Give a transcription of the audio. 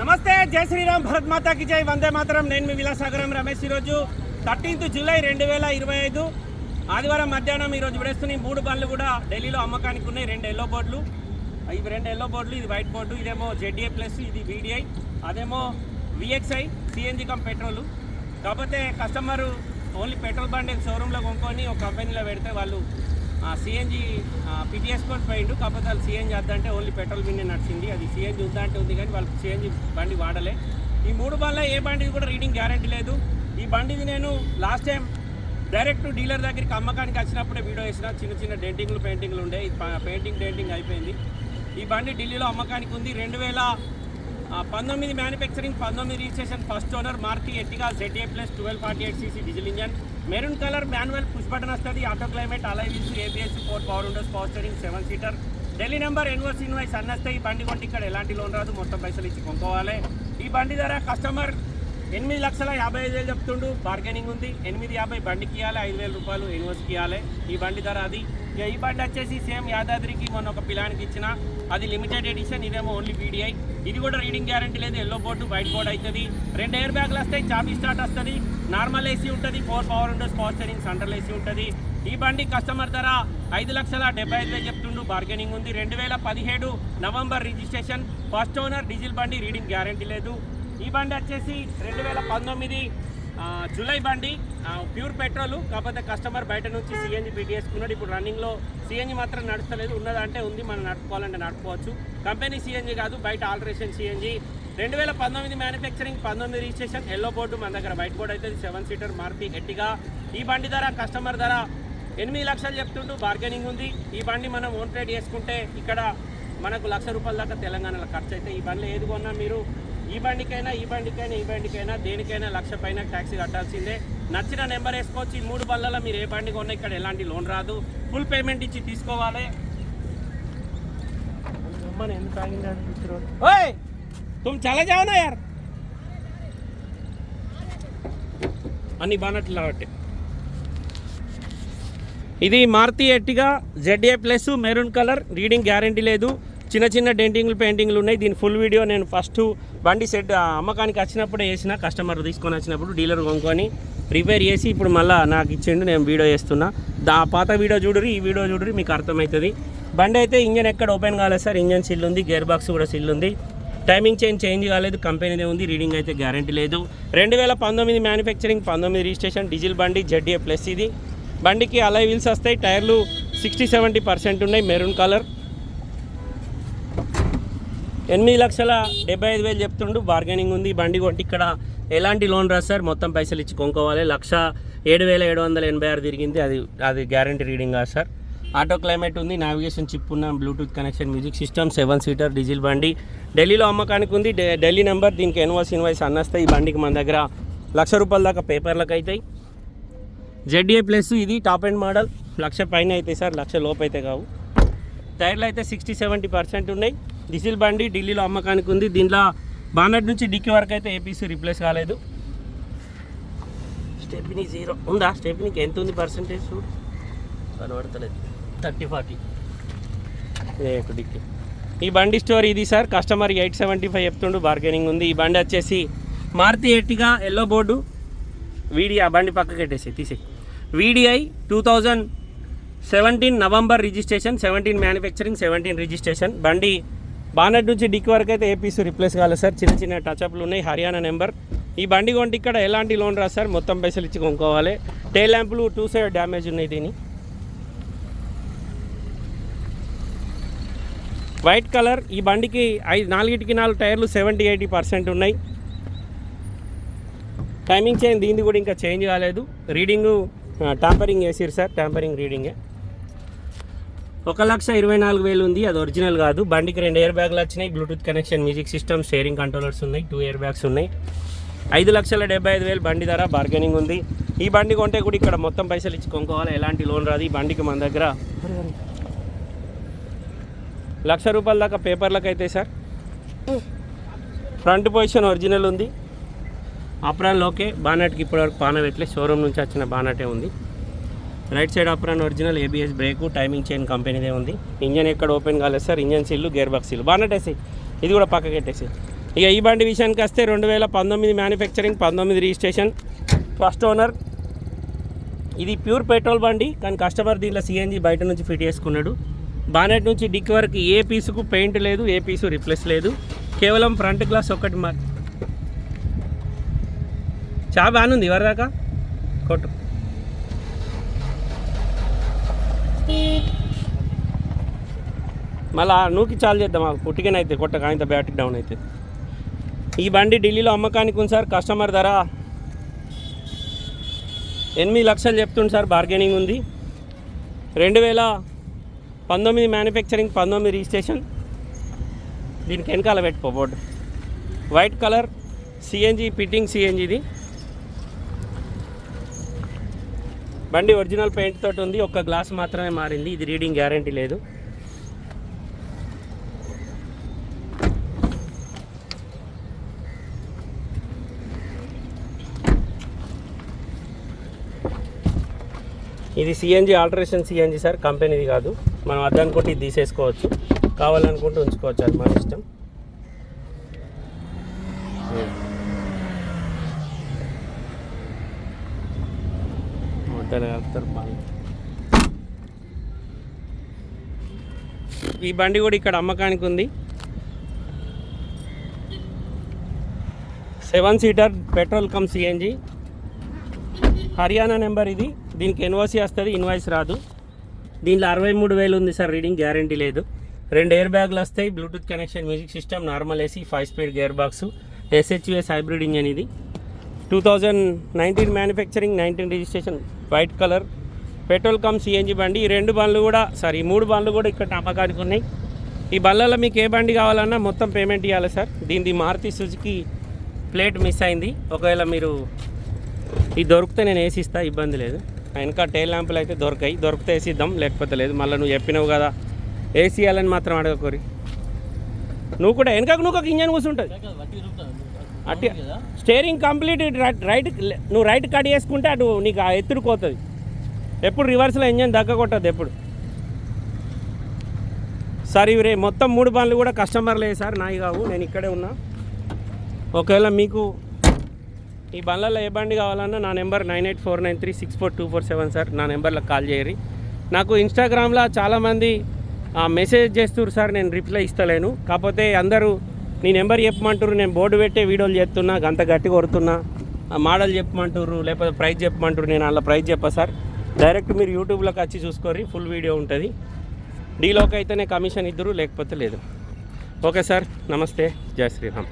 నమస్తే జై శ్రీరామ్ భరత్ మాతాకి జై. వందే మాతరం. నేను మీ విలాసాగరం రమేష్ ఈరోజు థర్టీన్త్ జూలై రెండు వేల ఇరవై ఐదు ఆదివారం మధ్యాహ్నం ఈరోజు విడేస్తున్న మూడు బండ్లు కూడా ఢిల్లీలో అమ్మకానికి ఉన్నాయి. రెండు ఎల్లో బోర్డులు ఇవి రెండు ఎల్లో బోర్డులు ఇది వైట్ బోర్డు ఇదేమో జెడ్ఏ ప్లస్ ఇది వీడిఐ అదేమో విఎక్స్ఐ సిఎన్జి కమ్ పెట్రోల్. కాకపోతే కస్టమర్ ఓన్లీ పెట్రోల్ బండ్ షోరూంలో కొనుక్కొని ఒక కంపెనీలో పెడితే వాళ్ళు సిఎన్జి పిటిఎస్ కూడా పోయిండు. కాకపోతే వాళ్ళు సిఎన్జి వద్దంటే ఓన్లీ పెట్రోల్ బిన్నే నడిచింది. అది సిఎన్జి వద్దా అంటే ఉంది కానీ వాళ్ళు సిఎన్జి బండి వాడలే. ఈ మూడు బండ్ల ఏ బండిది కూడా రీడింగ్ గ్యారంటీ లేదు. ఈ బండిది నేను లాస్ట్ టైం డైరెక్ట్ డీలర్ దగ్గరికి అమ్మకానికి వచ్చినప్పుడే వీడియో వేసిన. చిన్న చిన్న డెంటింగ్లు పెయింటింగ్లు ఉండే. పెయింటింగ్ డెంటింగ్ అయిపోయింది. ఈ బండి ఢిల్లీలో అమ్మకానికి ఉంది. రెండు వేల పంతొమ్మిది మ్యానుఫ్యాక్చరింగ్ పంతొమ్మిది registration first owner మార్కి Ertiga Z A plus twelve forty eight CC diesel engine maroon colour manual push button వస్తుంది. Auto climate alloy wheels ABS four power windows power steering seven seater Delhi number ఎన్వర్స్ invoice అన్న ఈ బండి కొంటే ఇక్కడ ఎలాంటి loan రాదు. మొత్తం పైసలు ఇచ్చి కొనుక్కోవాలి. ఈ బండి ధర కస్టమర్ ఎనిమిది లక్షల యాభై ఐదు వేలు చెప్తుండు. బార్గెనింగ్ ఉంది. ఎనిమిది యాభై బండికి ఇవ్వాలి ఐదు వేల రూపాయలు ఎన్వర్స్కి ఇవ్వాలి ఈ బండి ధర అది. ఈ బండి వచ్చేసి సేమ్ యాదాద్రికి మొన్న ఒక పిలానికి ఇచ్చిన. అది లిమిటెడ్ ఎడిషన్ ఇదేమో ఓన్లీ వీడిఐ ఇది కూడా రీడింగ్ గ్యారంటీ లేదు. ఎల్లో బోర్డు వైట్ బోర్డ్ అవుతుంది రెండు ఎయిర్ బ్యాగ్లు వస్తాయి చాపీ స్టార్ట్ వస్తుంది. నార్మల్ ఏసీ ఉంటుంది four power windows power steering central AC ఉంటుంది. ఈ బండి కస్టమర్ ధర ఐదు లక్షల డెబ్బై ఐదు చెప్తుండు. బార్గెనింగ్ ఉంది. రెండు వేల పదిహేడు November registration. First owner diesel బండి రీడింగ్ గ్యారంటీ లేదు. ఈ బండి వచ్చేసి రెండు వేల పంతొమ్మిది జూలై బండి ప్యూర్ పెట్రోల్ కాకపోతే కస్టమర్ బయట నుంచి సిఎన్జి బిడిఎస్కున్నాడు ఇప్పుడు రన్నింగ్లో సిఎన్జి మాత్రం నడుస్తలేదు. ఉన్నదంటే ఉంది మనం నడుపుకోవాలంటే నడుపుకోవచ్చు. కంపెనీ సిఎన్జి కాదు బయట ఆల్టరేషన్ సిఎన్జి రెండు వేల పంతొమ్మిది మ్యానుఫ్యాక్చరింగ్ పంతొమ్మిది రిజిస్ట్రేషన్ ఎల్లో బోర్డు మన దగ్గర వైట్ బోర్డు అయితే సెవెన్ సీటర్ మార్పి ఎట్టిగా ఈ బండి ధర కస్టమర్ ధర ఎనిమిది లక్షలు చెప్తుంటూ బార్గెనింగ్ ఉంది. ఈ బండి మనం ఓన్ ట్రేడ్ చేసుకుంటే ఇక్కడ మనకు లక్ష రూపాయల దాకా తెలంగాణలో ఖర్చు అయితే ఈ బండ్లు ఏది కొన్నా మీరు ఈ బండికైనా ఈ బండికైనా ఈ బండికైనా దేనికైనా లక్ష పైన ట్యాక్సీ కట్టాల్సిందే. నచ్చిన నెంబర్ వేసుకోవచ్చు. ఈ మూడు బండ్లలో మీరు ఏ బండి కొన్నా ఇక్కడ ఎలాంటి లోన్ రాదు. ఫుల్ పేమెంట్ ఇచ్చి తీసుకోవాలి? ఓయ్! అన్ని బానట్లు కాబట్టి ఇది Maruti Ertiga Z A plus maroon colour reading guarantee లేదు. చిన్న చిన్న డెంటింగ్లు పెయింటింగ్లు ఉన్నాయి. దీని ఫుల్ వీడియో నేను ఫస్ట్ బండి సెట్ అమ్మకానికి వచ్చినప్పుడే వేసిన. కస్టమర్ తీసుకొని వచ్చినప్పుడు డీలర్ కొనుక్కొని రిపేర్ చేసి ఇప్పుడు మళ్ళీ నాకు ఇచ్చిండు నేను వీడియో చేస్తున్నా. దా పాత వీడియో చూడరు ఈ వీడియో చూడరు మీకు అర్థమవుతుంది బండి అయితే ఇంజన్ ఎక్కడ ఓపెన్ కాలేదు సార్. ఇంజన్ సిల్ ఉంది గేర్ బాక్స్ కూడా సిల్ ఉంది. టైమింగ్ చేంజ్ చేంజ్ కాలేదు కంపెనీదే ఉంది రీడింగ్ అయితే గ్యారంటీ లేదు. రెండు వేల పంతొమ్మిది మ్యానుఫ్యాక్చరింగ్ పంతొమ్మిది రిజిస్ట్రేషన్ డీజిల్ బండి జెడ్ఏ ప్లస్ ఇది. బండికి అలై వీల్స్ వస్తాయి టైర్లు సిక్స్టీ సెవెంటీ పర్సెంట్ ఉన్నాయి మెరూన్ కలర్ ఎనిమిది లక్షల డెబ్బై ఐదు వేలు చెప్తుండు. బార్గెనింగ్ ఉంది. బండి కొట్టి ఇక్కడ ఎలాంటి లోన్ రాదు సార్? మొత్తం పైసలు ఇచ్చి కొనుక్కోవాలి. లక్ష ఏడు వేల ఏడు వందల ఎనభై ఆరు తిరిగింది. అది అది గ్యారంటీ రీడింగ్ కాదు సార్. ఆటో క్లైమేట్ ఉంది. నావిగేషన్ చిప్ ఉన్న bluetooth connection music system seven seater diesel బండి. ఢిల్లీలో అమ్మకానికి ఉంది. ఢిల్లీ నెంబర్ దీనికి ఎన్వాయిస్ ఇన్వాయిస్ అన్నస్తాయి ఈ బండికి మన దగ్గర లక్ష రూపాయల దాకా పేపర్లకు అవుతాయి జెడ్ఏ ప్లస్ ఇది టాప్ అండ్ మోడల్ లక్ష పైన అవుతాయి సార్. లక్ష లోపు అయితే కావు. టైర్లు అయితే సిక్స్టీ సెవెంటీ పర్సెంట్ ఉన్నాయి. డీజిల్ బండి ఢిల్లీలో అమ్మకానికి ఉంది. దీంట్లో బానట్ నుంచి డిక్కీ వరకు అయితే ఏపీసీ రిప్లేస్ కాలేదు. స్టెప్నీ జీరో ఉందా? స్టెప్నీకి ఎంత ఉంది పర్సెంటేజ్ చూడు కనబడతలేదు. Thirty forty. డిక్కీ. ఈ బండి స్టోర్ ఇది sir. Customer eight seventy five చెప్తుండు. బార్గెనింగ్ ఉంది. ఈ బండి వచ్చేసి Maruti Ertiga yellow board. VDI ఆ బండి పక్కకి పెట్టేసి తీసి VDI two thousand seventeen November registration seventeen manufacturing seventeen registration బండి బానట్ నుంచి డిక్ వరకు అయితే ఏపీస్ రిప్లేస్ కాలేదు సార్. చిన్న చిన్న టచ్అప్లు ఉన్నాయి. హర్యానా నెంబర్. ఈ బండి కొంటే ఇక్కడ ఎలాంటి లోన్ రాదు సార్. మొత్తం పైసలు ఇచ్చి కొనుక్కోవాలి. టైల్ ల్యాంపులు టూ సైడ్ డ్యామేజ్ ఉన్నాయి దీని. వైట్ కలర్ ఈ బండికి ఐదు నాలుగిటికి నాలుగు టైర్లు సెవెంటీ ఎయిటీ పర్సెంట్ ఉన్నాయి. టైమింగ్ చేంజ్ దీనిది కూడా ఇంకా చేంజ్ కాలేదు. రీడింగు ట్యాంపరింగ్ వేసిరు సార్. ట్యాంపరింగ్ రీడింగే ఒక లక్ష ఇరవై నాలుగు వేలు ఉంది అది ఒరిజినల్ కాదు. బండికి రెండు ఎయిర్ బ్యాగ్లు వచ్చినాయి Bluetooth connection music system steering controllers ఉన్నాయి టూ ఎయిర్ బ్యాగ్స్ ఉన్నాయి. ఐదు లక్షల డెబ్బై ఐదు వేలు బండి ధర బార్గెనింగ్ ఉంది. ఈ బండి కొంటే కూడా ఇక్కడ మొత్తం పైసలు ఇచ్చి కొనుక్కోవాలి. ఎలాంటి లోన్ రాదు. ఈ బండికి మన దగ్గర లక్ష రూపాయల దాకా పేపర్లకు అయితే సార్. ఫ్రంట్ పొజిషన్ ఒరిజినల్ ఉంది. అప్రాన్ ఓకే బానట్కి ఇప్పటివరకు బాగా పెట్టలే షోరూమ్ నుంచి వచ్చిన బానటే ఉంది. Right side apron original ABS brake timing chain కంపెనీదే ఉంది. ఇంజన్ ఎక్కడ ఓపెన్ కాలేదు సార్ ఇంజన్ సీల్లు గేర్ బాక్స్ సీల్ బాగున్నట్టేసి ఇది కూడా పక్కకి పెట్టేసి. ఇక ఈ బండి విషయానికి వస్తే రెండు వేల పంతొమ్మిది మ్యానుఫ్యాక్చరింగ్ పంతొమ్మిది రిజిస్ట్రేషన్. ఫస్ట్ ఓనర్ ఇది ప్యూర్ పెట్రోల్ బండి కానీ కస్టమర్ దీంట్లో సిఎన్జి బయట నుంచి ఫిట్ చేసుకున్నాడు. బానెట్ నుంచి డిక్ వరకు ఏ పీసుకు పెయింట్ లేదు ఏ పీసు రిప్లేస్ లేదు. కేవలం ఫ్రంట్ గ్లాస్ ఒక్కటి మా చా బాగానుంది ఎవరిదాకా? కొట్టు. మళ్ళా నూకి చాలు చేద్దాం ఆ పుట్టికనైతే కొట్టక ఆయన బ్యాటరీ డౌన్ అయితే. ఈ బండి ఢిల్లీలో అమ్మకానికి ఉంది సార్ కస్టమర్ ధర ఎనిమిది లక్షలు చెప్తుంది సార్ బార్గెనింగ్ ఉంది. రెండు వేల పంతొమ్మిది మ్యానుఫ్యాక్చరింగ్ పంతొమ్మిది రిజిస్ట్రేషన్. దీనికి వెనకాల పెట్టుకో board. White colour CNG fitting సిఎన్జిది బండి ఒరిజినల్ పెయింట్ తోటి ఉంది. ఒక్క గ్లాస్ మాత్రమే మారింది. ఇది రీడింగ్ గ్యారంటీ లేదు. ఇది సిఎన్జి ఆల్టరేషన్ సిఎన్జి సార్ కంపెనీది కాదు. మనం అద్దనుకుంటే ఇది తీసేసుకోవచ్చు. కావాలనుకుంటే ఉంచుకోవచ్చు. అది మన ఇష్టం. ముద్దలు కలుపుతారు ఈ బండి కూడా ఇక్కడ అమ్మకానికి ఉంది. Seven seater petrol cum CNG Haryana number ఇది. దీనికి ఎన్ఓసి వస్తుంది ఇన్వాయిస్ రాదు. దీనిలో అరవై మూడు వేలు ఉంది సార్ రీడింగ్ గ్యారంటీ లేదు. రెండు ఎయిర్ బ్యాగ్లు వస్తాయి Bluetooth connection music system normal AC five speed gear box SHVS hybrid engine ఇది. Two thousand nineteen manufacturing nineteen registration white colour. Petrol cum CNG బండి. ఈ రెండు బండ్లు కూడా సారీ ఈ మూడు బండ్లు కూడా ఇక్కడ అమ్మకానికి ఉన్నాయి. ఈ బండ్లలో మీకు ఏ బండి కావాలన్నా మొత్తం పేమెంట్ ఇవ్వాలి సార్. దీనిది మారుతి సుజుకి ప్లేట్ మిస్ అయింది. ఒకవేళ మీరు ఇది దొరికితే నేను వేసిస్తా ఇబ్బంది లేదు. వెనక టైల్ ల్యాంపులు అయితే దొరకాయి. దొరికితే వేసిద్దాం లేకపోతే లేదు. మళ్ళీ నువ్వు చెప్పినావు కదా ఏసీ ఇవ్వాలని మాత్రం అడగకోరి. నువ్వు కూడా వెనకకు నువ్వు ఒక ఇంజన్ కూర్చుంటుంది. అట్టి స్టేరింగ్ కంప్లీట్ రైట్ రైట్ నువ్వు రైట్ కట్ చేసుకుంటే అటు నీకు ఆ ఎత్తుడు పోతుంది ఎప్పుడు రివర్స్లో ఇంజన్ దగ్గ కొట్టదు ఎప్పుడు. సార్ ఇవి రే మొత్తం మూడు బండ్లు కూడా కస్టమర్లే సార్ నాయి కావు నేను ఇక్కడే ఉన్నా. ఒకవేళ మీకు ఈ బండ్లలో ఏ బండి కావాలన్నా నా number nine eight four nine three six four two four seven sir నా నెంబర్లో కాల్ చేయరి నాకు ఇన్స్టాగ్రామ్లో చాలామంది మెసేజ్ చేస్తున్నారు సార్ నేను రిప్లై ఇస్తలేను. కాకపోతే అందరూ నీ నెంబర్ చెప్పమంటారు నేను బోర్డు పెట్టే వీడియోలు చేస్తున్నా అంత గట్టి కొడుతున్నా మోడల్ చెప్పమంటారు లేకపోతే ప్రైస్ చెప్పమంటారు నేను అలా ప్రైస్ చెప్పా సార్. డైరెక్ట్ మీరు యూట్యూబ్లోకి వచ్చి చూసుకోరి ఫుల్ వీడియో ఉంటుంది. డీలోకి అయితేనే కమిషన్ ఇద్దరు లేకపోతే లేదు. ఓకే సార్ నమస్తే జై శ్రీరామ్.